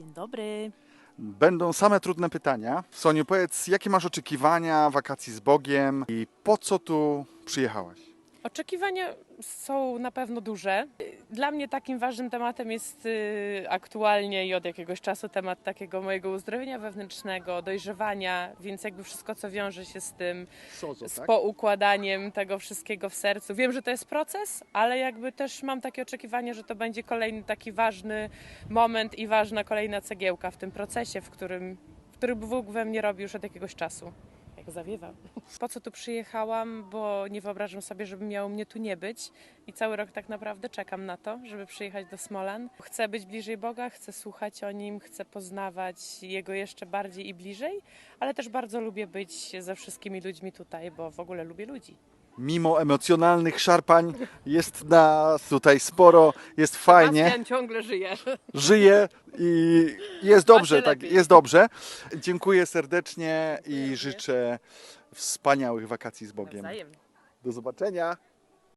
Dzień dobry. Będą same trudne pytania. Soniu, powiedz, jakie masz oczekiwania wakacji z Bogiem i po co tu przyjechałaś? Oczekiwania są na pewno duże. Dla mnie takim ważnym tematem jest y, aktualnie i od jakiegoś czasu temat takiego mojego uzdrowienia wewnętrznego, dojrzewania, więc jakby wszystko, co wiąże się z tym, z poukładaniem tego wszystkiego w sercu. Wiem, że to jest proces, ale jakby też mam takie oczekiwanie, że to będzie kolejny taki ważny moment i ważna kolejna cegiełka w tym procesie, w którym, w którym Bóg we mnie robi już od jakiegoś czasu. Zawiewa. Po co tu przyjechałam? Bo nie wyobrażam sobie, żeby miało mnie tu nie być. I cały rok tak naprawdę czekam na to, żeby przyjechać do Smolan. Chcę być bliżej Boga, chcę słuchać o Nim, chcę poznawać Jego jeszcze bardziej i bliżej, ale też bardzo lubię być ze wszystkimi ludźmi tutaj, bo w ogóle lubię ludzi. Mimo emocjonalnych szarpań jest nas tutaj sporo, jest fajnie, Sebastian ciągle żyje. żyje i jest dobrze, tak, lepiej. jest dobrze. Dziękuję serdecznie i życzę wspaniałych wakacji z Bogiem. Nawzajem. Do zobaczenia.